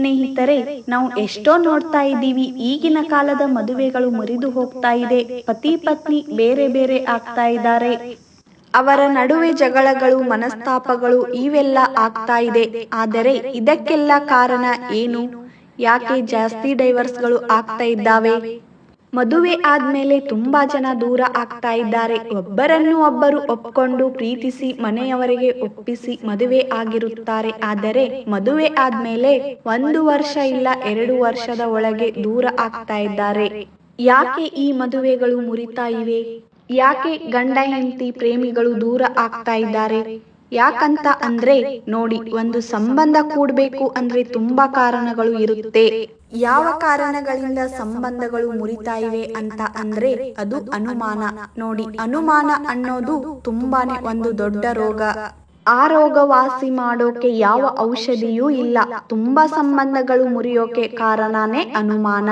ಸ್ನೇಹಿತರೆ, ನಾವು ಎಷ್ಟೋ ನೋಡ್ತಾ ಇದ್ದೀವಿ, ಈಗಿನ ಕಾಲದ ಮದುವೆಗಳು ಮುರಿದು ಹೋಗ್ತಾ ಇದೆ, ಪತಿ ಪತ್ನಿ ಬೇರೆ ಬೇರೆ ಆಗ್ತಾ ಇದ್ದಾರೆ. ಅವರ ನಡುವೆ ಜಗಳಗಳು, ಮನಸ್ತಾಪಗಳು ಇವೆಲ್ಲ ಆಗ್ತಾ ಇದೆ, ಆದರೆ ಇದಕ್ಕೆಲ್ಲ ಕಾರಣ ಏನು? ಯಾಕೆ ಜಾಸ್ತಿ ಡೈವರ್ಸ್ಗಳು ಆಗ್ತಾ ಇದ್ದಾವೆ? ಮದುವೆ ಆದ್ಮೇಲೆ ತುಂಬಾ ಜನ ದೂರ ಆಗ್ತಾ ಇದ್ದಾರೆ. ಒಬ್ಬರನ್ನು ಒಬ್ಬರು ಒಪ್ಕೊಂಡು ಪ್ರೀತಿಸಿ ಮನೆಯವರಿಗೆ ಒಪ್ಪಿಸಿ ಮದುವೆ ಆಗಿರುತ್ತಾರೆ. ಆದರೆ ಮದುವೆ ಆದ್ಮೇಲೆ ಒಂದು ವರ್ಷ ಇಲ್ಲ, ಎರಡು ವರ್ಷದ ಒಳಗೆ ದೂರ ಆಗ್ತಾ ಇದ್ದಾರೆ. ಯಾಕೆ ಈ ಮದುವೆಗಳು ಮುರಿತಾ ಇವೆ? ಯಾಕೆ ಗಂಡ ಹೆಂಡತಿ ಪ್ರೇಮಿಗಳು ದೂರ ಆಗ್ತಾ ಇದ್ದಾರೆ? ಯಾಕಂತ ಅಂದ್ರೆ ನೋಡಿ, ಒಂದು ಸಂಬಂಧ ಕೂಡ್ಬೇಕು ಅಂದ್ರೆ ತುಂಬಾ ಕಾರಣಗಳು ಇರುತ್ತೆ. ಯಾವ ಕಾರಣಗಳಿಂದ ಸಂಬಂಧಗಳು ಮುರಿತಾ ಇವೆ ಅಂತ ಅಂದ್ರೆ ಅದು ಅನುಮಾನ. ನೋಡಿ, ಅನುಮಾನ ಅನ್ನೋದು ತುಂಬಾನೇ ಒಂದು ದೊಡ್ಡ ರೋಗ. ಆ ರೋಗ ವಾಸಿ ಮಾಡೋಕೆ ಯಾವ ಔಷಧಿಯೂ ಇಲ್ಲ. ತುಂಬಾ ಸಂಬಂಧಗಳು ಮುರಿಯೋಕೆ ಕಾರಣನೇ ಅನುಮಾನ.